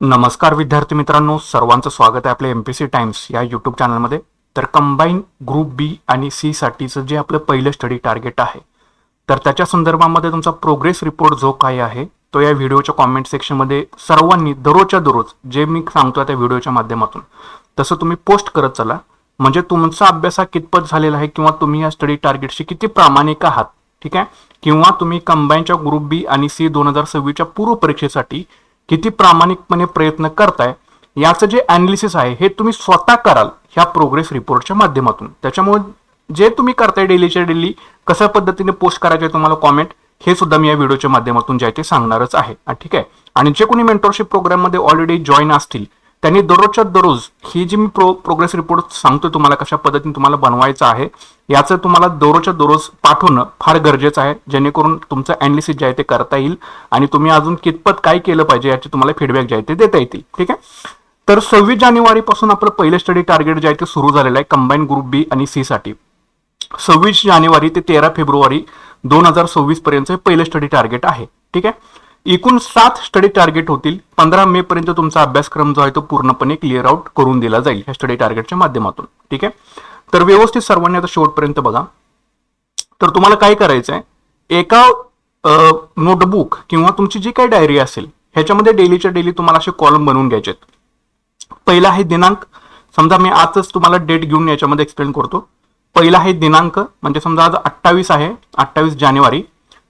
नमस्कार विद्यार्थी मित्रांनो सर्वांचं स्वागत आहे आपल्या एम पी सी टाइम्स या यूट्यूब चॅनलमध्ये तर कंबाईन ग्रुप बी आणि सी साठीचं जे आपलं पहिलं स्टडी टार्गेट आहे तर त्याच्या संदर्भामध्ये तुमचा प्रोग्रेस रिपोर्ट जो काय आहे तो या व्हिडिओच्या कॉमेंट सेक्शनमध्ये सर्वांनी दररोजच्या दररोज जे मी सांगतो त्या व्हिडिओच्या माध्यमातून. तसं तुम्ही पोस्ट करत चला. म्हणजे तुमचा अभ्यास हा कितपत झालेला आहे किंवा तुम्ही या स्टडी टार्गेटशी किती प्रामाणिक आहात ठीक आहे? किंवा तुम्ही कंबाईनच्या ग्रुप बी आणि सी दोन हजार सव्वीसच्या पूर्व परीक्षेसाठी किती प्रामाणिकपणे प्रयत्न करताय याचं जे अनालिसिस आहे हे तुम्ही स्वतः कराल ह्या प्रोग्रेस रिपोर्टच्या माध्यमातून. त्याच्यामुळे जे तुम्ही करताय डेलीच्या डेली कशा पद्धतीने पोस्ट करायचे तुम्हाला कॉमेंट हे सुद्धा मी या व्हिडिओच्या माध्यमातून जे आहे ते सांगणारच आहे. ठीक आहे? आणि जे कोणी मेंटरशिप प्रोग्राममध्ये ऑलरेडी जॉईन असतील त्यांनी दररोजच्या दररोज ही जी मी प्रो प्रोग्रेस रिपोर्ट सांगतो तुम्हाला कशा पद्धतीने तुम्हाला बनवायचं आहे याचं तुम्हाला दररोजच्या दररोज पाठवणं फार गरजेचं आहे जेणेकरून तुमचं अनालिसिस जे आहे ते करता येईल आणि तुम्ही अजून कितपत काय केलं पाहिजे याचे तुम्हाला फीडबॅक जे आहे ते देता येतील ठीक आहे? तर सव्वीस जानेवारीपासून आपलं पहिलं स्टडी टार्गेट जे आहे ते सुरू झालेलं आहे कंबाईन ग्रुप बी आणि सी साठी. सव्वीस जानेवारी ते तेरा फेब्रुवारी दोन हजार सव्वीस पर्यंत हे पहिलं स्टडी टार्गेट आहे ठीक आहे? एकूण सात स्टडी टार्गेट होतील. पंधरा मे पर्यंत तुमचा अभ्यासक्रम जो आहे तो पूर्णपणे क्लिअर आउट करून दिला जाईल ह्या स्टडी टार्गेटच्या माध्यमातून. ठीक आहे? तर व्यवस्थित सर्वांनी आता शेवटपर्यंत बघा. तर तुम्हाला काय करायचं आहे एका नोटबुक किंवा तुमची जी काही डायरी असेल ह्याच्यामध्ये डेलीच्या डेली तुम्हाला असे कॉलम बनवून घ्यायचे पहिला आहे दिनांक. समजा मी आजच तुम्हाला डेट घेऊन याच्यामध्ये एक्सप्लेन करतो. पहिला आहे दिनांक. म्हणजे समजा आज अठ्ठावीस आहे अठ्ठावीस जानेवारी.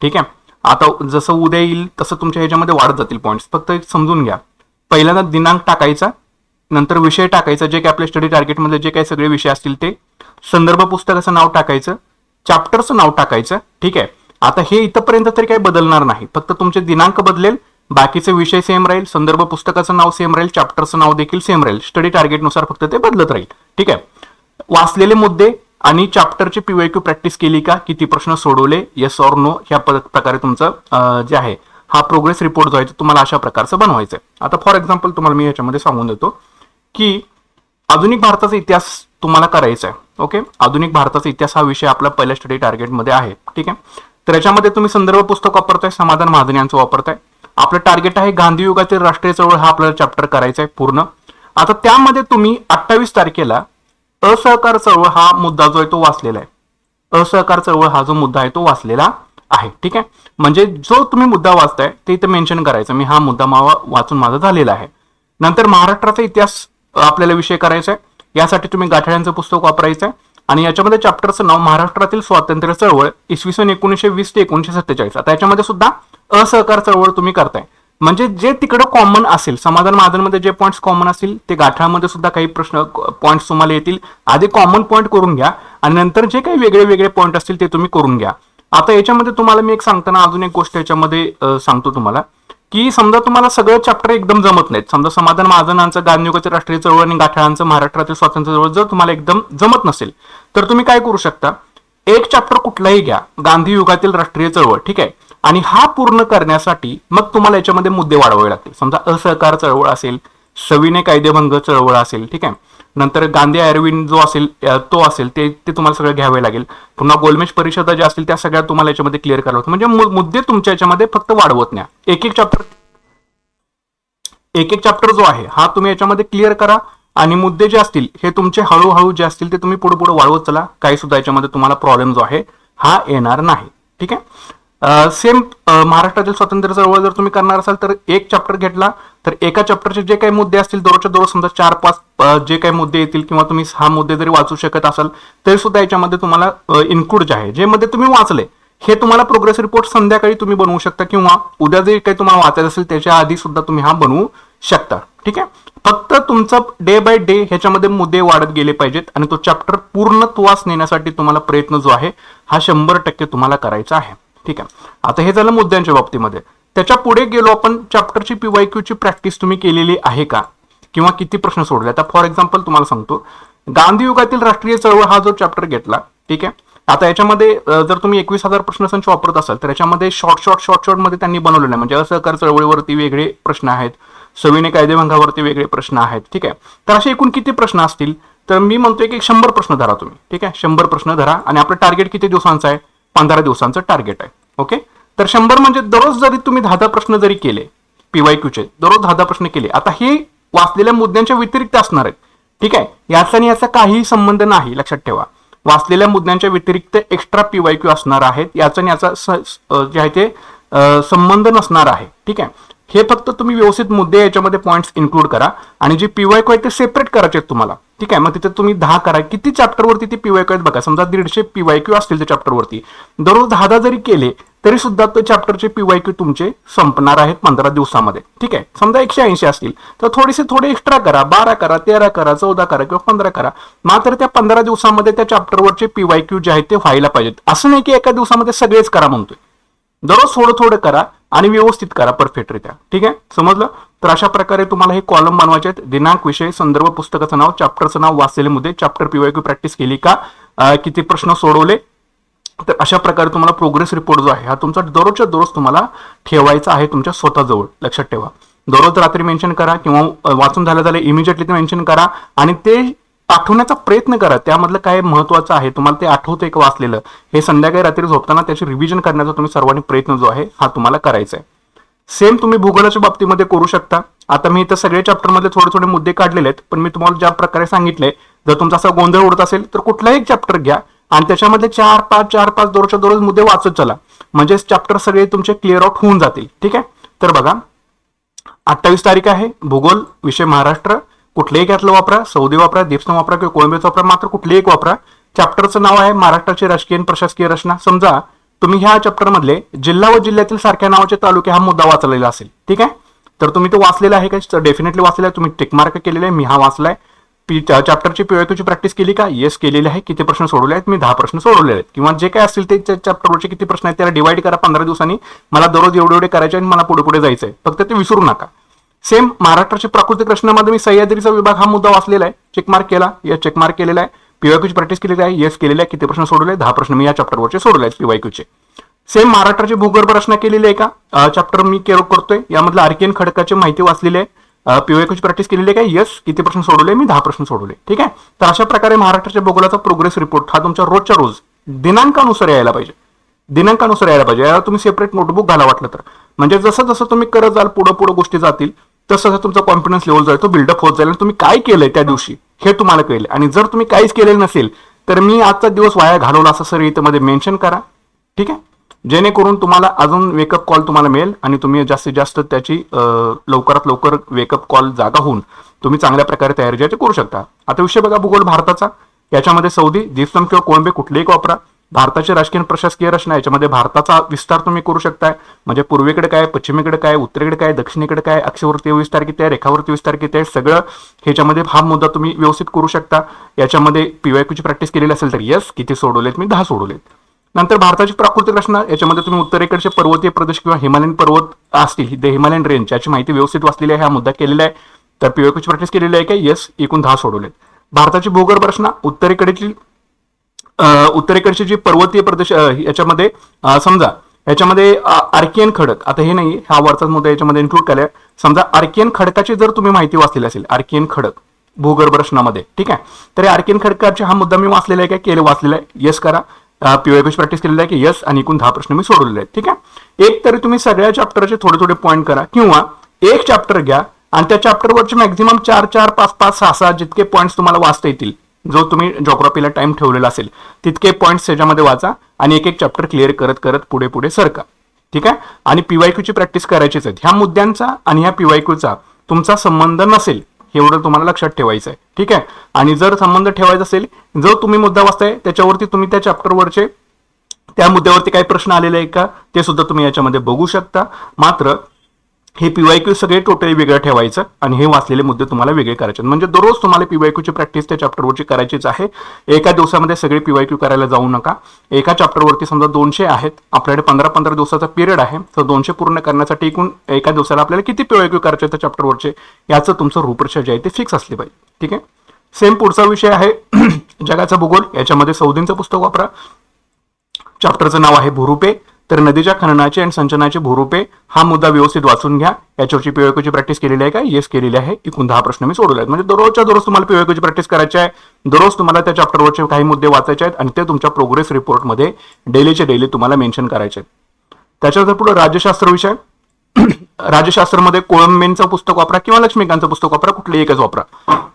ठीक आहे? आता जसं उद्या येईल तसं तुमच्या ह्याच्यामध्ये वाढत जातील पॉईंट्स फक्त एक समजून घ्या. पहिल्यांदा दिनांक टाकायचा नंतर विषय टाकायचा जे काही आपल्या स्टडी टार्गेटमध्ये जे काही सगळे विषय असतील ते. संदर्भ पुस्तकाचं नाव टाकायचं चॅप्टरचं नाव टाकायचं ठीक आहे? आता हे इथंपर्यंत तरी काही बदलणार नाही. फक्त तुमचे दिनांक बदलेल बाकीचे विषय सेम राहील संदर्भ पुस्तकाचं नाव सेम राहील चॅप्टरचं नाव देखील सेम राहील. स्टडी टार्गेटनुसार फक्त ते बदलत राहील ठीक आहे? वाचलेले मुद्दे आणि चॅप्टरची पीवायक्यू प्रॅक्टिस केली का? किती प्रश्न सोडवले? येस ऑर नो ह्या प्रकारे तुमचं जे आहे हा प्रोग्रेस रिपोर्ट जो आहे तुम्हाला अशा प्रकारचं बनवायचं आहे आता फॉर एक्झाम्पल तुम्हाला मी याच्यामध्ये सांगून देतो की आधुनिक भारताचा इतिहास तुम्हाला करायचा आहे ओके? आधुनिक भारताचा इतिहास हा विषय आपला पहिल्या स्टडी टार्गेटमध्ये आहे ठीक आहे? तर याच्यामध्ये तुम्ही संदर्भ पुस्तक वापरताय समाधान महाजन यांचं वापरताय. आपलं टार्गेट आहे गांधी युगातील राष्ट्रीय चळवळ हा आपल्याला चॅप्टर करायचा आहे पूर्ण. आता त्यामध्ये तुम्ही अठ्ठावीस तारखेला असहकार चळवळ हा मुद्दा जो आहे तो वाचलेला आहे. असहकार चळवळ हा जो मुद्दा आहे तो वाचलेला आहे. ठीक आहे? म्हणजे जो तुम्ही मुद्दा वाचताय ते इथं मेन्शन करायचं. मी हा मुद्दा मावा वाचून माझा झालेला आहे. नंतर महाराष्ट्राचा इतिहास आपल्याला विषय करायचा आहे. यासाठी तुम्ही गाठड्यांचं पुस्तक वापरायचं आहे आणि याच्यामध्ये चॅप्टरचं नाव महाराष्ट्रातील स्वातंत्र्य चळवळ इसवी सन एकोणीसशे वीस ते एकोणीसशे सत्तेचाळीस. आता याच्यामध्ये सुद्धा असहकार चळवळ तुम्ही करताय. म्हणजे जे तिकडं कॉमन असेल समाधान माधनमध्ये जे पॉईंट्स कॉमन असतील ते गाठामध्ये सुद्धा काही प्रश्न पॉईंट्स तुम्हाला येतील. आधी कॉमन पॉईंट करून घ्या आणि नंतर जे काही वेगळे वेगळे पॉईंट असतील ते तुम्ही करून घ्या. आता याच्यामध्ये तुम्हाला मी एक सांगताना अजून एक गोष्ट याच्यामध्ये सांगतो तुम्हाला की समजा तुम्हाला सगळं चॅप्टर एकदम जमत नाहीत. समजा समाधान महाजनांचं गांधीयुगाचं राष्ट्रीय चळवळ आणि गाठाळांचं महाराष्ट्रातील स्वातंत्र्य चळवळ जर तुम्हाला एकदम जमत नसेल तर तुम्ही काय करू शकता? एक चॅप्टर कुठलाही घ्या. गांधी युगातील राष्ट्रीय चळवळ ठीक आहे? आणि हा पूर्ण करण्यासाठी मग तुम्हाला याच्यामध्ये मुद्दे वाढवावे लागतील. समजा असहकार चळवळ असेल सविनय कायदेभंग चळवळ असेल ठीक आहे? नंतर गांधी अरविंद जो असेल तो असेल ते ते तुम्हाला सगळं घ्यावे लागेल. पुन्हा गोलमेज परिषदा ज्या असतील त्या सगळ्या तुम्हाला याच्यामध्ये क्लिअर करावं म्हणजे मुद्दे तुमच्या याच्यामध्ये फक्त वाढवत नाही. एक एक चॅप्टर एक एक चॅप्टर जो आहे हा तुम्ही याच्यामध्ये क्लिअर करा आणि मुद्दे जे असतील हे तुमचे हळूहळू जे असतील ते तुम्ही पुढे पुढे वाढवत चला. काही सुद्धा याच्यामध्ये तुम्हाला प्रॉब्लेम जो आहे हा येणार नाही. ठीक आहे? सेम महाराष्ट्रातील स्वातंत्र्य चळवळ जर तुम्ही करणार असाल तर एक चॅप्टर घेतला. तर एका चॅप्टरचे जे काही मुद्दे असतील दररोजच्या दररोज समजा चार पाच जे काही मुद्दे येतील किंवा तुम्ही सहा मुद्दे जरी वाचू शकत असाल तरी सुद्धा याच्यामध्ये तुम्हाला इन्क्लूड जे आहे जे मध्ये तुम्ही वाचले हे तुम्हाला प्रोग्रेस रिपोर्ट संध्याकाळी तुम्ही बनवू शकता किंवा उद्या जे काही तुम्हाला वाचायचं असेल त्याच्या आधी सुद्धा तुम्ही हा बनवू शकता. ठीक आहे? फक्त तुमचा डे बाय डे ह्याच्यामध्ये मुद्दे वाढत गेले पाहिजेत आणि तो चॅप्टर पूर्णत्वास नेण्यासाठी तुम्हाला प्रयत्न जो आहे हा शंभर टक्के तुम्हाला करायचा आहे. ठीक आहे. आता हे झालं मुद्द्यांच्या बाबतीमध्ये. त्याच्या पुढे गेलो आपण चॅप्टरची पीवायक्यूची प्रॅक्टिस तुम्ही केलेली आहे का? किंवा किती प्रश्न सोडले? आता फॉर एक्झाम्पल तुम्हाला सांगतो. गांधी युगातील राष्ट्रीय चळवळ हा जो चॅप्टर घेतला ठीक आहे? आता याच्यामध्ये जर तुम्ही एकवीस हजार प्रश्नसंच वापरत असाल तर याच्यामध्ये शॉर्ट शॉर्ट शॉर्ट शॉर्टमध्ये त्यांनी बनवलेलं आहे. म्हणजे असहकार चळवळीवरती वेगळे प्रश्न आहेत. सविनय कायदेभंगावरती वेगळे प्रश्न आहेत. ठीक आहे? तर असे एकूण किती प्रश्न असतील? तर मी म्हणतोय की शंभर प्रश्न धरा तुम्ही. ठीक आहे? शंभर प्रश्न धरा आणि आपलं टार्गेट किती दिवसांचं आहे? पंधरा दिवसांचं टार्गेट आहे. ओके तर शंभर म्हणजे दररोज जरी तुम्ही दहा दहा प्रश्न जरी केले पीवाय क्यूचे दररोज दहा दहा प्रश्न केले आता हे वाचलेल्या मुद्द्यांच्या व्यतिरिक्त असणार आहेत. ठीक आहे? याचा आणि याचा काहीही संबंध नाही लक्षात ठेवा. वाचलेल्या मुद्द्यांच्या व्यतिरिक्त एक्स्ट्रा पीवाय क्यू असणार आहेत याचा आणि याचा जे आहे ते संबंध नसणार आहे. ठीक आहे? हे फक्त तुम्ही व्यवस्थित मुद्दे याच्यामध्ये पॉईंट्स इन्क्लूड करा आणि जे पीवाय क्यू आहे ते सेपरेट करायचे आहेत तुम्हाला. ठीक आहे मग तिथे तुम्ही दहा करा. किती चॅप्टरवरती ते पीवाय क्यू आहेत बघा. समजा दीडशे पीवाय क्यू असतील त्या चॅप्टरवरती दररोज दहा दहा जरी केले तरी सुद्धा ते चॅप्टरचे पीवाय क्यू तुमचे संपणार आहेत पंधरा दिवसामध्ये. ठीक आहे? समजा एकशे ऐंशी असतील. तर थोडेसे थोडे एक्स्ट्रा करा. बारा करा तेरा करा चौदा करा किंवा पंधरा करा. मात्र त्या पंधरा दिवसामध्ये त्या चॅप्टरवरचे पीवाय क्यू जे आहेत ते व्हायला पाहिजेत. असं नाही की एका दिवसामध्ये सगळेच करा म्हणतोय. दररोज थोडं थोडं करा आणि व्यवस्थित करा परफेक्टरित्या. ठीक आहे? समजलं? तर अशा प्रकारे तुम्हाला हे कॉलम बनवायचे आहेत. दिनांक विषय संदर्भ पुस्तकाचं नाव चॅप्टरचं नाव वाचलेले मुद्दे चॅप्टर पीवायक्यू प्रॅक्टिस केली का? किती प्रश्न सोडवले? तर अशा प्रकारे तुम्हाला प्रोग्रेस रिपोर्ट जो आहे हा तुमचा दररोजच्या दररोज तुम्हाला ठेवायचा आहे तुमच्या स्वतःजवळ. लक्षात ठेवा. दररोज रात्री मेन्शन करा किंवा वाचून झालं झालं इमिजिएटली ते मेन्शन करा आणि ते आठवण्याचा प्रयत्न करा. त्यामधलं काय महत्वाचं आहे तुम्हाला ते आठवतं का वाचलेलं. हे संध्याकाळी रात्री झोपताना त्याची रिव्हिजन करण्याचा तुम्ही सर्वांनी प्रयत्न जो आहे हा तुम्हाला करायचा आहे. सेम तुम्ही भूगोलाच्या बाबतीमध्ये करू शकता. आता मी इथं सगळे चॅप्टरमध्ये थोडे थोडे मुद्दे काढलेले आहेत पण मी तुम्हाला ज्या प्रकारे सांगितले जर तुमचा असा गोंधळ उडत असेल तर कुठलाही एक चॅप्टर घ्या आणि त्याच्यामध्ये चार पाच चार पाच दररोजच्या दररोज मुद्दे वाचत चला. म्हणजे चॅप्टर सगळे तुमचे क्लिअर आउट होऊन जातील. ठीक आहे? तर बघा अठ्ठावीस तारीख आहे भूगोल विषय महाराष्ट्र कुठलेही घातलं वापरा सौदी वापरा दीप्सन वापरा किंवा कोळंबेचा वापरा मात्र कुठलेही एक वापरा. चॅप्टरचं नाव आहे महाराष्ट्राची राजकीय आणि प्रशासकीय रचना. समजा तुम्ही ह्या चॅप्टरमधले जिल्हा व जिल्ह्यातील सारख्या नावाचे तालुके हा मुद्दा वाचलेला असेल. ठीक आहे? तर तुम्ही तो वाचलेला आहे का? डेफिनेटली वाचलेला आहे. तुम्ही टिकमार्क केलेला आहे. मी हा वाचलाय. पी चॅप्टरची पीवायक्यूची प्रॅक्टिस केली का? येस केलेली आहे. किती प्रश्न सोडवले आहेत? मी दहा प्रश्न सोडवलेले आहेत. किंवा जे काय असतील ते चॅप्टरवरचे किती प्रश्न आहेत त्याला डिवाइड करा पंधरा दिवसांनी. मला दररोज एवढे एवढे करायचे आणि मला पुढे पुढे जायचंय फक्त ते विसरू नका. सेम महाराष्ट्राचे प्राकृतिक प्रश्नामध्ये मी सह्याद्रीचा विभाग हा मुद्दा वाचलेला आहे. चेकमार्क केला. या चेकमार्क केलेला आहे. पीवायक्यूची प्रॅक्टिस केलेली आहे येस केलेली आहे किती प्रश्न सोडवले? दहा प्रश्न मी या चॅप्टरवरचे सोडवले आहेत पीवायक्यूचे सेम महाराष्ट्राची भूगर्भ रचना केलेली आहे का? चॅप्टर मी केअर करतोय. यामधलं आर्कियन खडकाची माहिती वाचलेली आहे. पीवायक्यूची प्रॅक्टिस केलेली आहे का? येस किती प्रश्न सोडवले? मी दहा प्रश्न सोडवले. ठीक आहे? तर अशा प्रकारे महाराष्ट्राच्या भूगोलाचा प्रोग्रेस रिपोर्ट हा तुमच्या रोजच्या रोज दिनांकानुसार यायला पाहिजे. दिनांकानुसार यायला पाहिजे. याला तुम्ही सेपरेट नोटबुक घाला वाटलं तर. म्हणजे जसं जसं तुम्ही करत जाल पुढं पुढं गोष्टी जातील तसं तसं तुमचा कॉन्फिडन्स लेवल जो आहे तो बिल्डअप होत जाईल. आणि तुम्ही काय केलंय त्या दिवशी? हे तुम्हाला कळेल. आणि जर तुम्ही काहीच केलेलं नसेल तर मी आजचा दिवस वाया घालवला असं सर इथंमध्ये मेन्शन करा. ठीक आहे? जेणेकरून तुम्हाला अजून वेकअप कॉल तुम्हाला मिळेल आणि तुम्ही जास्तीत जास्त त्याची लवकरात लवकर वेकअप कॉल जागा होऊन तुम्ही चांगल्या प्रकारे तयारी जी करू शकता. आता विषय बघा भूगोल भारताचा. याच्यामध्ये सौदी दिवसम किंवा कोळंबे कुठलेही एक वापरा. भारताची राजकीय प्रशासकीय रचना याच्यामध्ये भारताचा विस्तार तुम्ही करू शकताय. म्हणजे पूर्वेकडे काय पश्चिमेकडे काय उत्तरेकडे काय दक्षिणेकडे काय अक्षवरती विस्तार किती आहे रेखावरती विस्तार किती आहे सगळं ह्याच्यामध्ये हा मुद्दा तुम्ही व्यवस्थित करू शकता. याच्यामध्ये पीवायक्यूची प्रॅक्टिस केलेली असेल तर येस किती सोडवलेत मी दहा सोडवलेत. नंतर भारताची प्राकृतिक रचना याच्यामध्ये तुम्ही उत्तरेकडचे पर्वतीय प्रदेश किंवा हिमालयन पर्वत असतील द हिमालयन रेंज याची माहिती व्यवस्थित वाचलेली आहे हा मुद्दा केलेला आहे. तर पीवायक्यूची प्रॅक्टिस केलेली आहे का येस एकूण दहा सोडवलेत. भारताची भूगर्भ रचना उत्तरेकडची उत्तरेकडची जी पर्वतीय प्रदेश याच्यामध्ये समजा याच्यामध्ये आर्कियन खडक आता हे नाही हा वरचाच मुद्दा याच्यामध्ये इन्क्लूड केलाय. समजा आर्कियन खडकाची जर तुम्ही माहिती वाचलेली असेल आर्कियन खडक भूगर्भ रचनामध्ये ठीक आहे? तर आर्कियन खडकाचे हा मुद्दा मी वाचलेला आहे का? केलं वाचलेला आहे. येस करा. पीओएफएच प्रॅक्टिस केलेला आहे की येस आणि एकूण दहा प्रश्न मी सोडवलेले आहेत ठीक आहे? एक तरी तुम्ही सगळ्या चॅप्टरचे थोडे थोडे पॉईंट करा किंवा एक चॅप्टर घ्या आणि त्या चॅप्टरवरचे मॅक्झिमम चार चार पाच पाच सहा सहा जितके पॉईंट्स तुम्हाला वाचता येतील जो तुम्ही जॉग्राफीला टाइम ठेवलेला असेल तितके पॉईंट्स त्याच्यामध्ये वाचा आणि एक एक चॅप्टर क्लिअर करत करत पुढे पुढे सरका. ठीक आहे? आणि पीवायक्यूची प्रॅक्टिस करायचीच आहे. ह्या मुद्द्यांचा आणि ह्या पीवाय क्यूचा तुमचा संबंध नसेल एवढं तुम्हाला लक्षात ठेवायचं आहे ठीक आहे? आणि जर संबंध ठेवायचा असेल जो तुम्ही मुद्दा वाचताय त्याच्यावरती तुम्ही त्या चॅप्टरवरचे त्या मुद्द्यावरती काही प्रश्न आलेले आहे का ते सुद्धा तुम्ही याच्यामध्ये बघू शकता. मात्र हे पीवायक्यू सगळे टोटली वेगळं ठेवायचं आणि हे वाचलेले मुद्दे तुम्हाला वेगळे करायचे. आहेत. म्हणजे दररोज तुम्हाला पीवायक्यूची प्रॅक्टिस त्या चॅप्टरवरची करायचीच आहे. एका दिवसामध्ये सगळे पीवायक्यू करायला जाऊ नका. एका चॅप्टरवरती समजा दोनशे आहेत आपल्याकडे पंधरा पंधरा दिवसाचा पिरियड आहे तर दोनशे पूर्ण करण्यासाठी एकूण एका दिवसाला आपल्याला किती पीवायक्यू करायचे त्या चॅप्टरवरचे याचं तुमचं रूपरेषा जे आहे ते फिक्स असली पाहिजे. ठीक आहे? सेम पुढचा विषय आहे. जगाचा भूगोल. याच्यामध्ये सौदींचं पुस्तक वापरा. चॅप्टरचं नाव आहे भुरुपे. तर नदीच्या खननाचे आणि संचनाचे भूरूपे हा मुद्दा व्यवस्थित वाचून घ्या. याच्यावरची पीओक्यूची प्रॅक्टिस केलेली आहे का? येस केलेली आहे. एकूण दहा प्रश्न मी सोडवले आहेत म्हणजे दररोजच्या दररोज तुम्हाला पीओक्यूची प्रॅक्टिस करायची आहे. दररोज तुम्हाला त्या चॅप्टरवरचे काही मुद्दे वाचायचे आहेत आणि ते तुमच्या प्रोग्रेस रिपोर्टमध्ये डेलीचे डेली तुम्हाला मेन्शन करायचे आहेत. त्याच्यानंतर पुढे राज्यशास्त्र विषय. राजशास्त्रमध्ये कोळंबेंचं पुस्तक वापरा किंवा लक्ष्मीकांतचं पुस्तक वापरा कुठलं एकच वापरा.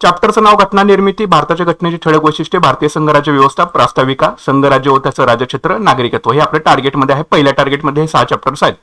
चॅप्टरचं नाव घटना निर्मिती भारताच्या घटनेची ठळक वैशिष्ट्ये भारतीय संघराज्य व्यवस्था प्रास्ताविका संघराज्य व त्याचं राजक्षेत्र नागरिकत्व. हे आपल्या टार्गेटमध्ये आहे. पहिल्या टार्गेटमध्ये हे सहा चॅप्टर्स आहेत.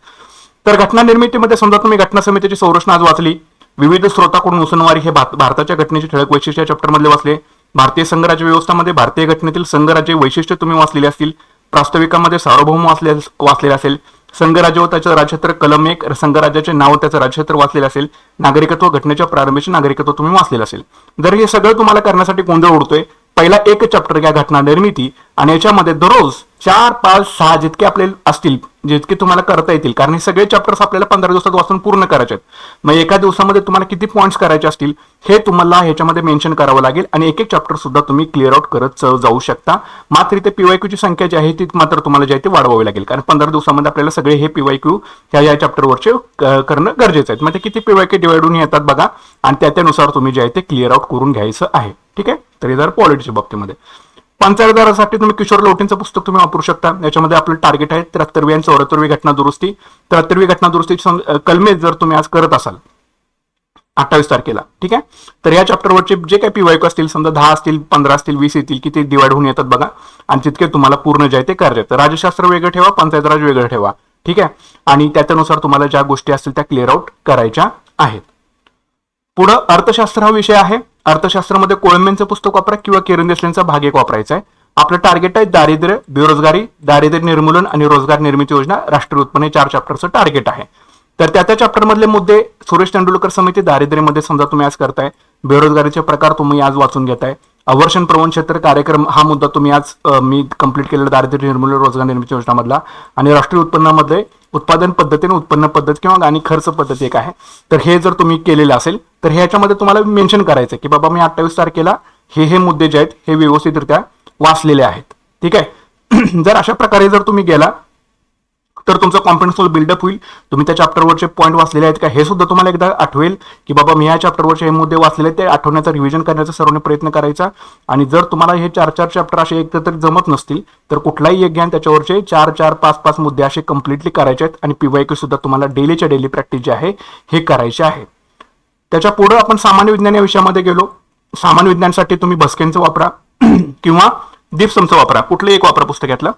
तर घटना निर्मितीमध्ये समजा तुम्ही घटना समितीची संरचना आज वाचली. विविध स्रोताकडून उसनवारी हे भारताच्या घटनेची ठळक वैशिष्ट्य चॅप्टरमध्ये वाचले. भारतीय संघराज्य व्यवस्थामध्ये भारतीय घटनेतील संघराज्य वैशिष्ट्य तुम्ही वाचलेले असतील. प्रास्ताविकामध्ये सार्वभौम वाचले वाचलेले असेल. संघराज्य व त्याचं राज्यक्षेत्र कलम एक संघराज्याचे नाव त्याचं राज्यक्षेत्र वाचलेलं असेल नागरिकत्व घटनेच्या प्रारंभीचे नागरिकत्व तुम्ही वाचलेलं असेल. जर हे सगळं तुम्हाला करण्यासाठी गोंधळ उडतोय पहिला एक चॅप्टर घ्या घटना निर्मिती आणि याच्यामध्ये दररोज चार पाच सहा जितके आपले असतील जितके तुम्हाला करता येतील कारण हे सगळे चॅप्टर्स आपल्याला पंधरा दिवसात वाचून पूर्ण करायचे आहेत. मग एका दिवसामध्ये तुम्हाला किती पॉईंट्स करायचे असतील हे तुम्हाला ह्याच्यामध्ये मेन्शन करावं लागेल आणि एक एक चॅप्टर सुद्धा तुम्ही क्लिअर आउट करत जाऊ शकता. मात्र इथे पीवायक्यूची संख्या जी आहे ती मात्र तुम्हाला जी आहे ती वाढवावी लागेल कारण पंधरा दिवसामध्ये आपल्याला सगळे हे पीवायक्यू ह्या या चॅप्टरवरचे करणं गरजेचं आहे. मग ते किती पीवायक्यू डिवाइड होऊन येतात बघा आणि त्या त्यानुसार तुम्ही जे आहे ते क्लिअर आउट करून घ्यायचं आहे. ठीक आहे? तर हे जर पॉलिटीच्या बाबतीमध्ये. पंचायतदारासाठी तुम्ही किशोर लोटेंचं पुस्तक तुम्ही वापरू शकता. याच्यामध्ये आपलं टार्गेट आहे त्र्याहत्तरवी आणि चौऱ्याहत्तरवी घटना दुरुस्ती. त्र्याहत्तरवी घटना दुरुस्ती कलमे जर तुम्ही आज करत असाल अठ्ठावीस तारखेला ठीक आहे? तर या चॅप्टरवरचे जे काही पीवायक असतील समजा दहा असतील पंधरा असतील वीस येतील किती डिवाइड होऊन येतात बघा. आणि तितके तुम्हाला पूर्ण जे आहे ते करायचे तर राज्यशास्त्र वेगळं ठेवा पंचायत राज वेगळं ठेवा ठीक आहे? आणि त्याच्यानुसार तुम्हाला ज्या गोष्टी असतील त्या क्लिअर आउट करायच्या आहेत. पुढं अर्थशास्त्र हा विषय आहे. अर्थशास्त्रामध्ये कोळंबेंचं पुस्तक वापरा किंवा किरण देशलेंचा भाग एक वापरायचा आहे. आपलं टार्गेट आहे दारिद्र्य बेरोजगारी दारिद्र्य निर्मूलन आणि रोजगार निर्मिती योजना राष्ट्रीय उत्पन्न हे चार चॅप्टरचं टार्गेट आहे. तर त्या त्या चॅप्टरमधले मुद्दे सुरेश तेंडुलकर समिती दारिद्र्यमध्ये समजा तुम्ही आज करताय. बेरोजगारीचे प्रकार तुम्ही आज वाचून घेताय. अवर्षण प्रवण क्षेत्र कार्यक्रम हा मुद्दा तुम्ही आज मी कंप्लीट केलेला दारिद्र्य निर्मूलन रोजगार निर्मिती योजनामधला आणि राष्ट्रीय उत्पन्नामध्ये उत्पादन पद्धतीने उत्पन्न पद्धत किंवा आणि खर्च पद्धती एक आहे. तर हे जर तुम्ही केलेलं असेल तर ह्याच्यामध्ये तुम्हाला मेन्शन करायचं की बाबा मी अठ्ठावीस तारखेला हे हे मुद्दे जे आहेत हे व्यवस्थितरित्या वाचलेले आहेत. ठीक आहे? जर अशा प्रकारे जर तुम्ही गेला तर तुमचा कॉन्फिडन्स बिल्डअप होईल. तुम्ही त्या चॅप्टरवरचे पॉईंट वाचलेले आहेत का हे सुद्धा तुम्हाला एकदा आठवेल की बाबा मी या चॅप्टरवरचे हे मुद्दे वाचलेले ते आठवण्याचा रिव्हिजन करण्याचा सर्वांनी प्रयत्न करायचा. आणि जर तुम्हाला हे चार चार चॅप्टर असे एक जमत नसतील तर कुठलाही एक घ्या त्याच्यावरचे चार चार पाच पाच मुद्दे असे कम्प्लिटली करायचे आहेत. आणि पीवायक्यू सुद्धा तुम्हाला डेलीच्या डेली प्रॅक्टिस जे आहे हे करायचे आहे. त्याच्या पुढं आपण सामान्य विज्ञान या विषयामध्ये गेलो. सामान्य विज्ञानासाठी तुम्ही भस्केंचं वापरा. किंवा दीपसमचं वापरा. कुठलंही एक वापरा पुस्तकातलं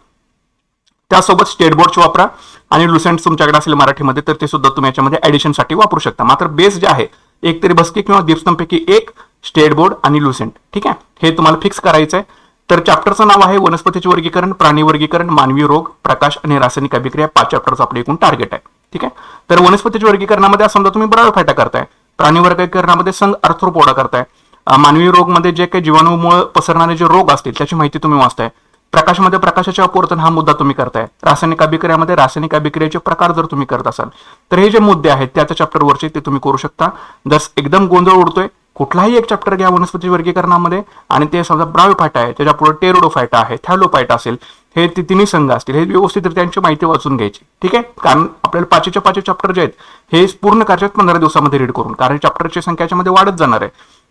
त्यासोबत स्टेट बोर्डचे वापरा. आणि लुसेंट तुमच्याकडे असेल मराठीमध्ये तर ते सुद्धा तुम्ही याच्यामध्ये ऍडिशनसाठी वापरू शकता. मात्र बेस जे आहे एक तरी बसके किंवा दीपस्तंभपैकी एक स्टेट बोर्ड आणि लुसेंट ठीक आहे? हे तुम्हाला फिक्स करायचं आहे तर चॅप्टरचं नाव आहे वनस्पतीचे वर्गीकरण प्राणी वर्गीकरण मानवी रोग प्रकाश आणि रासायनिक अभिक्रिया. पाच चॅप्टरचं आपलं एकूण टार्गेट आहे. ठीक आहे? तर वनस्पतीच्या वर्गीकरणामध्ये समजा तुम्ही ब्रायोफायटा करताय. प्राणी वर्गीकरणामध्ये संघ अर्थ्रोपोडा करताय. मानवी रोगमध्ये जे काही जीवाणूमुळे पसरणारे जे रोग असतील त्याची माहिती तुम्ही वाचताय. प्रकाशामध्ये प्रकाशाचे अपवर्तन हा मुद्दा तुम्ही करताय. रासायनिक अभिक्रियामध्ये रासायनिक अभिक्रियाचे प्रकार जर तुम्ही करत असाल तर हे जे मुद्दे आहेत त्याच्या चॅप्टरवरचे ते तुम्ही करू शकता. जर एकदम गोंधळ उडतोय कुठलाही एक चॅप्टर घ्या वनस्पती वर्गीकरणामध्ये आणि ते समजा ब्रायोफायटा आहे त्याच्या पुढे टेरोडोफायटा आहे थॅलोफायटा असेल हे ते तिन्ही संघ असतील हे व्यवस्थित त्यांची माहिती वाचून घ्यायची. ठीक आहे? कारण आपल्याला पाचच्या पाचचे चॅप्टर जे आहेत हे पूर्ण करायचे पंधरा दिवसामध्ये रीड करून कारण चॅप्टरची संख्याच्यामध्ये वाढत जाणार आहे.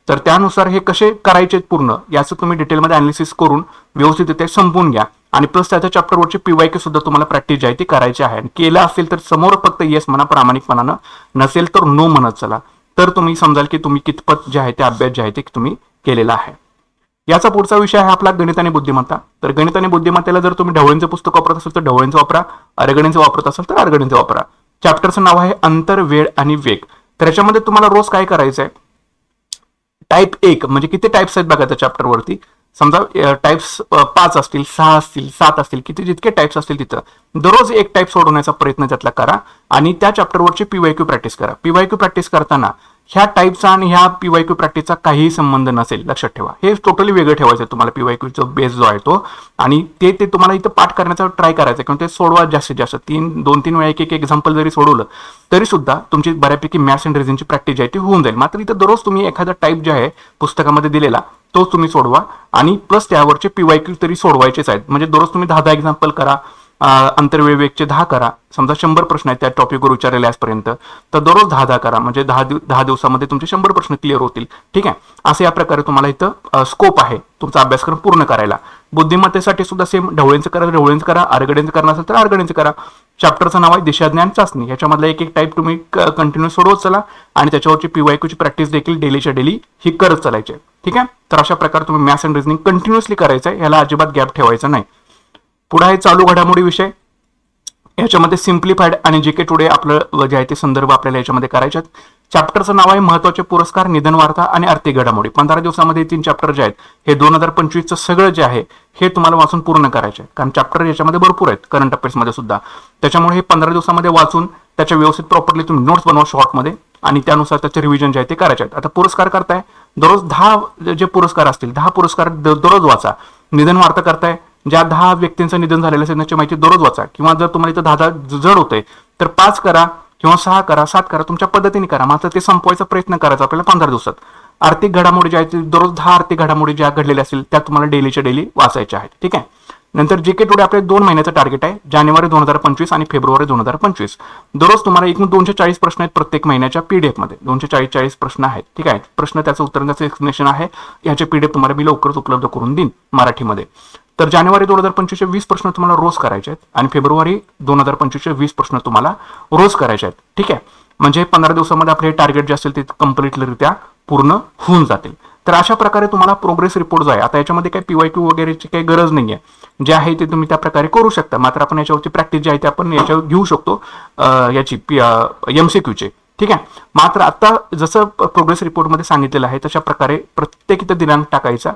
तर त्यानुसार हे कसे करायचे पूर्ण याचं तुम्ही डिटेलमध्ये अनालिसिस करून व्यवस्थित ते संपवून घ्या. आणि प्लस त्याच्या चॅप्टरवरचे पीवायके सुद्धा तुम्हाला प्रॅक्टिस जी आहे ती करायची आहे. आणि केलं असेल तर समोर फक्त येस म्हणा प्रामाणिकपणानं. नसेल तर नो म्हणत चला. तर तुम्ही समजाल की तुम्ही कितपत जे आहे ते अभ्यास जे आहे ते तुम्ही केलेला आहे. याचा पुढचा विषय आहे आपला गणित आणि बुद्धिमत्ता. तर गणित आणि बुद्धिमत्तेला जर तुम्ही ढवळींचं पुस्तक वापरत असाल तर ढवळींचं वापरा. अरगणींचं वापरत असाल तर अर्गणींचं वापरा. चॅप्टरचं नाव आहे अंतर वेळ आणि वेग. तर याच्यामध्ये तुम्हाला रोज काय करायचं आहे टाईप एक म्हणजे किती टाईप्स आहेत बघा त्या चॅप्टरवरती समजा टाईप्स पाच असतील सहा असतील सात असतील किती जितके टाईप्स असतील तिथं. दररोज एक टाईप सोडवण्याचा प्रयत्न त्यातला करा आणि त्या चॅप्टरवरची पीवायक्यू प्रॅक्टिस करा. पीवायक्यू प्रॅक्टिस करताना ह्या टाईपचा आणि ह्या पीवायक्यू प्रॅक्टिसचा काहीही संबंध नसेल लक्षात ठेवा. हे टोटली वेगळं ठेवायचं आहे तुम्हाला पीवायक्यूचा बेस जो आहे तो. आणि ते ते तुम्हाला इथं पाठ करण्याचा ट्राय करायचा आहे. किंवा ते सोडवा जास्तीत जास्त. तीन दोन तीन वेळा एक एक एक्झाम्पल जरी सोडवलं तरी सुद्धा तुमची बऱ्यापैकी मॅथ्स अँड रिझनची प्रॅक्टिस जी आहे ती होऊन जाईल. मात्र इथं दररोज तुम्ही एखादा टाईप जे आहे पुस्तकामध्ये दिलेला तोच तुम्ही सोडवा. आणि प्लस त्यावरचे पीवायक्यू तरी सोडवायचेच आहेत. म्हणजे दररोज तुम्ही दहा दहा एक्झाम्पल करा. आंतरवेळ वेगचे दहा करा. समजा शंभर प्रश्न आहेत त्या टॉपिकवर विचारलेले आजपर्यंत तर दररोज दहा दहा करा. म्हणजे दहा दिव दहा दिवसामध्ये तुमचे शंभर प्रश्न क्लिअर होतील. ठीक आहे? असं या प्रकारे तुम्हाला इथं स्कोप आहे तुमचा अभ्यासक्रम पूर्ण करायला. बुद्धिमत्तेसाठी सुद्धा सेम ढवळेंचं करा ढवळेंचं करा आरगड्यांचं करणार असेल तर आरगड्यांचं करा. चॅप्टरचं नाव आहे दिशाज्ञान चाचणी. ह्याच्यामधला एक एक टाईप तुम्ही कंटिन्यू सोडवत चला आणि त्याच्यावरची पीवायक्यूची प्रॅक्टिस देखील डेलीच्या डेली ही करत चालायची. आहे. ठीक आहे? तर अशा प्रकारे तुम्ही मॅथ्स अँड रिझनिंग कंटिन्युअसली करायचं आहे ह्याला अजिबात गॅप ठेवायचा नाही. पुढे आहे चालू घडामोडी विषय. याच्यामध्ये सिम्प्लिफाईड आणि जे के टुडे आपलं जे आहे ते संदर्भ आपल्याला याच्यामध्ये करायचे आहेत. चॅप्टरचं नाव आहे महत्त्वाचे पुरस्कार निधन वार्ता आणि आर्थिक घडामोडी. पंधरा दिवसामध्ये तीन चॅप्टर जे आहेत हे दोन हजार पंचवीसचं सगळं जे आहे हे तुम्हाला वाचून पूर्ण करायचे आहे कारण चॅप्टर याच्यामध्ये भरपूर आहेत करंट अफेअर्समध्ये सुद्धा. त्याच्यामुळे हे पंधरा दिवसामध्ये वाचून त्याच्या व्यवस्थित प्रॉपरली तुम्ही नोट्स बनवा शॉर्टमध्ये आणि त्यानुसार त्याचे रिव्हिजन जे आहे ते करायचे आहेत. आता पुरस्कार करताय दररोज दहा जे पुरस्कार असतील दहा पुरस्कार द- दररोज वाचा. निधन वार्ता करताय ज्या दहा व्यक्तींचं निधन झालेलं असेल त्याची माहिती दररोज वाचा. किंवा जर तुम्हाला इथं दहा दहा जड होतंय तर पाच करा किंवा सहा करा सात करा तुमच्या पद्धतीने करा. मात्र ते संपवायचा प्रयत्न करायचा आपल्याला पंधरा दिवसात. आर्थिक घडामोडी ज्या आहेत दररोज दहा आर्थिक घडामोडी ज्या घडलेल्या असतील त्या तुम्हाला डेलीच्या डेली वाचायच्या आहेत. ठीक आहे? नंतर जे के टुडे आपले दोन महिन्याचं टार्गेट आहे जानेवारी दोन हजार पंचवीस आणि फेब्रुवारी दोन हजार पंचवीस. दररोज तुम्हाला एकूण दोनशे चाळीस प्रश्न आहेत प्रत्येक महिन्याच्या पीडीएफमध्ये. दोनशे चाळीस चाळीस प्रश्न आहेत. ठीक आहे? प्रश्न त्याचं उत्तर त्याचं एक्सप्लेनेशन आहे. याचे पीडीएफ तुम्हाला मी लवकरच उपलब्ध करून देईन मराठीमध्ये. तर जानेवारी दोन हजार पंचवीसचे वीस प्रश्न तुम्हाला रोज करायचे आहेत आणि फेब्रुवारी दोन हजार पंचवीसचे वीस प्रश्न तुम्हाला रोज करायचे आहेत. ठीक आहे? म्हणजे पंधरा दिवसामध्ये आपले टार्गेट जे असेल ते कम्प्लिटलीरित्या पूर्ण होऊन जातील. तर अशा प्रकारे तुम्हाला प्रोग्रेस रिपोर्ट जो आहे आता याच्यामध्ये काही पीवाय क्यू वगैरेची काही गरज नाही आहे जे आहे ते तुम्ही त्या प्रकारे करू शकता. मात्र आपण याच्यावरची प्रॅक्टिस जी आहे ते आपण याच्यावर घेऊ शकतो याची याची एम सी क्यूचे ठीक आहे? मात्र आता जसं प्रोग्रेस रिपोर्टमध्ये सांगितलेलं आहे तशा प्रकारे प्रत्येक इथं दिनांक टाकायचा.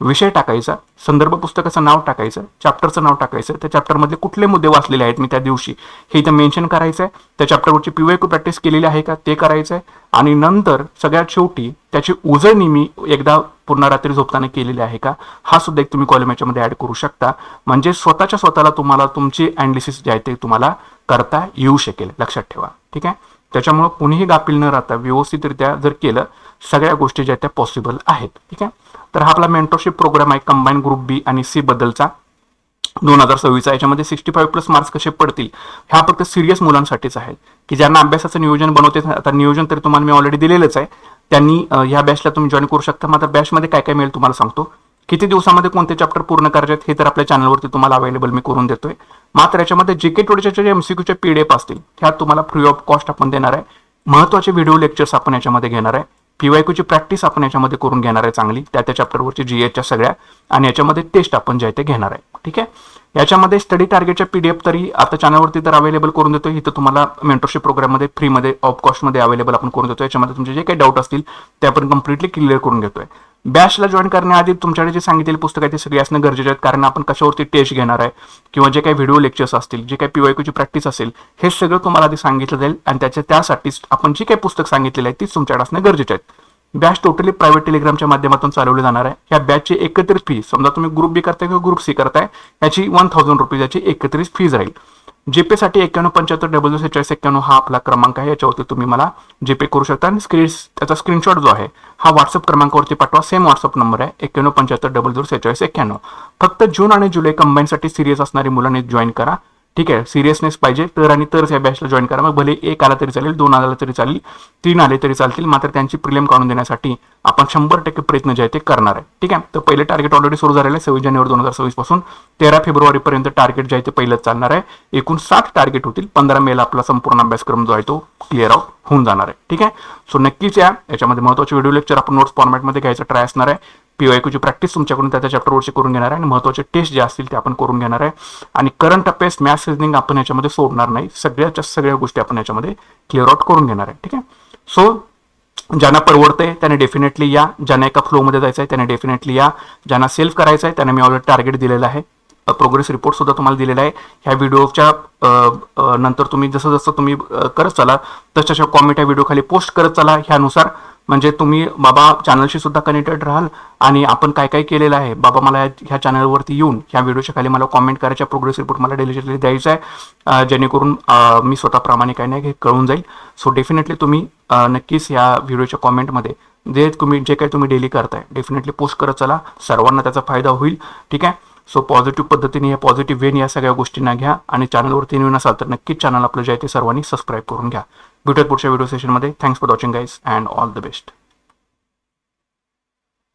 विषय टाकायचा संदर्भ पुस्तकाचं नाव टाकायचं चॅप्टरचं नाव टाकायचं त्या चॅप्टरमधले कुठले मुद्दे वाचलेले आहेत मी त्या दिवशी हे इथं मेन्शन करायचं आहे त्या चॅप्टरवरची पीवाय कू प्रॅक्टिस केलेली आहे का? ते करायचं आहे आणि नंतर सगळ्यात शेवटी त्याची उजळणी मी एकदा पूर्ण रात्री झोपताना केलेली आहे का? हा सुद्धा एक तुम्ही कॉलम याच्यामध्ये ऍड करू शकता. म्हणजे स्वतःच्या स्वतःला तुम्हाला तुमची अँडलिसिस जे आहे ते तुम्हाला करता येऊ शकेल. लक्षात ठेवा. ठीक आहे? त्याच्यामुळं कुणीही गाफील न राहता व्यवस्थितरित्या जर केलं सगळ्या गोष्टी ज्या त्या पॉसिबल आहेत. ठीक आहे? तर हा आपला मेंटरशिप प्रोग्राम आहे कंबाईन ग्रुप बी आणि सी बद्दलचा. दोन हजार सव्वीसचा याच्यामध्ये सिक्स्टी फाईव्ह प्लस मार्क्स कसे पडतील ह्या फक्त सिरियस मुलांसाठीच आहेत. की ज्यांना अभ्यासाचं नियोजन बनवते आता नियोजन तरी तुम्हाला मी ऑलरेडी दिलेलंच आहे. त्यांनी ह्या बॅचला तुम्ही जॉईन करू शकता मात्र बॅचमध्ये काय काय मिळेल तुम्हाला सांगतो. किती दिवसामध्ये कोणते चॅप्टर पूर्ण करायचे आहेत हे तर आपल्या चॅनलवरती तुम्हाला अवेलेबल मी करून देतोय. मात्र याच्यामध्ये जे के टोडीच्या जे एमसीक्यूचे पीडीएफ असतील ह्या तुम्हाला फ्री ऑफ कॉस्ट आपण देणार आहे. महत्त्वाचे व्हिडिओ लेक्चर्स आपण याच्यामध्ये घेणार आहे. पीवायकूची प्रॅक्टिस आपण याच्यामध्ये करून घेणार आहे चांगली. त्या त्या चॅप्टरवरची जी एचच्या सगळ्या. आणि याच्यामध्ये टेस्ट आपण जे आहे ते घेणार आहे. ठीक आहे? याच्यामध्ये स्टडी टार्गेटच्या पीडीएफ तरी आता चॅनलवरती तर अवेलेबल करून देतो इथं तुम्हाला मेंटरशिप प्रोग्राममध्ये फ्रीमध्ये ऑफ कॉस्टमध्ये अवेलेबल आपण करून देतो याच्यामध्ये तुमचे जे काही डाऊट असतील ते आपण कम्प्लिटली क्लिअर करून घेतोय. बॅचला जॉईन करण्याआधी तुमच्याकडे जे सांगितलेली पुस्तक आहे ते सगळी असणं गरजेचे आहेत. कारण आपण कशावरती टेस्ट घेणार आहे किंवा जे काही व्हिडिओ लेक्चर्स असतील जे काही पीवायकूची प्रॅक्टिस असेल हे सगळं तुम्हाला आधी सांगितलं जाईल. आणि त्याच्या त्यासाठीच आपण जी काही पुस्तक सांगितलेलं आहे तीच तुमच्याकडे असणं गरजेचे आहेत. बॅच टोटली प्रायव्हेट टेलिग्रामच्या माध्यमातून चालवली जाणार आहे. या बॅचची एकत्रित फी समजा तुम्ही ग्रुप बी करताय किंवा ग्रुप सी करताय याची वन थाउजंड रुपीज याची एकत्रित फीज राहील. जीपे साठी एक्क्याण्णव पंच्याहत्तर डबल सेहेचाळीस एक्क्याण्णव हा आपला क्रमांक आहे. याच्यावरती तुम्ही मला जीपे करू शकता. आणि स्क्रीन त्याचा स्क्रीनशॉट जो आहे हा व्हॉट्सअप क्रमांकावरती पाठवा. सेम व्हॉट्सअप नंबर आहे. एक्क्याण्णव पंच्याहत्तर डबल झिरो सेहेचाळीस एक्क्याण्णव फक्त जून आणि जुलै कंबाईनसाठी सिरियस असणारी मुलांनी जॉईन करा. ठीक आहे? सिरियसनेस पाहिजे. तर आणि तरच या बॅचला जॉईन करा. मग भले एक आला तरी चालेल दोन आला तरी चालेल तीन आले तरी चालतील. मात्र त्यांची प्रिलियम काढून देण्यासाठी आपण शंभर टक्के प्रयत्न जे आहे ते करणार आहे. ठीक आहे? तर पहिले टार्गेट ऑलरेडी सुरू झालेलं आहे सव्वीस जानेवारी दोन हजार सव्वीसपासून. तेरा फेब्रुवारीपर्यंत टार्गेट जे आहे ते पहिलंच चालणार आहे. एकूण सात टार्गेट होतील. पंधरा मेला आपला संपूर्ण अभ्यासक्रम जो आहे तो क्लिअर आउट होऊन जाणार आहे. ठीक आहे? सो नक्कीच या. याच्यामध्ये महत्त्वाचे व्हिडिओ लेक्चर आपण नोट्स फॉर्मॅटमध्ये घ्यायचा ट्राय असणार आहे. पीवायक्यूची प्रॅक्टिस तुमच्याकडून त्या त्या चॅप्टरवरची करून घेणार आहे आणि महत्त्वाचे टेस्ट जे असतील ते आपण करून घेणार आहे. आणि करंट अफेअर्स मॅथ्स रिजनिंग आपण याच्यामध्ये सोडणार नाही. सगळ्याच्या सगळ्या गोष्टी आपण याच्यामध्ये क्लिअर आउट करून घेणार आहे. ठीक आहे? सो ज्यांना परवडतंय त्याने डेफिनेटली या. ज्यांना एका फ्लोमध्ये जायचं आहे त्याने डेफिनेटली या. ज्यांना सेल्फ करायचं आहे त्यांना मी ऑलरेडी टार्गेट दिलेलं आहे. प्रोग्रेस रिपोर्ट सुद्धा तुम्हाला दिलेला आहे. ह्या व्हिडिओच्या नंतर तुम्ही जसं जसं तुम्ही करत चला तशा तशा कॉमेंट या व्हिडिओ खाली पोस्ट करत चला. ह्यानुसार म्हणजे तुम्ही बाबा चॅनलशी सुद्धा कनेक्टेड राहाल आणि आपण काय काय केलेलं आहे बाबा मला ह्या चॅनलवरती येऊन ह्या व्हिडिओच्या खाली मला कॉमेंट करायच्या प्रोग्रेस रिपोर्ट मला डिलिजिटली द्यायचा आहे जेणेकरून मी स्वतः प्रामाणिकाने हे कळून जाईल. सो डेफिनेटली तुम्ही नक्कीच या व्हिडिओच्या कॉमेंटमध्ये जे तुम्ही जे काही तुम्ही डेली करताय डेफिनेटली पोस्ट करत चला. सर्वांना त्याचा फायदा होईल. ठीक आहे? सो पॉझिटिव्ह पद्धतीने या पॉझिटिव्ह वेन या सगळ्या गोष्टींना घ्या आणि चॅनलवरती नवीन असाल तर नक्कीच चॅनल आपलं जे आहे ते सर्वांनी सबस्क्राईब करून घ्या. भेटूयात पुढच्या व्हिडिओ सेशनमध्ये thanks for watching guys and all the best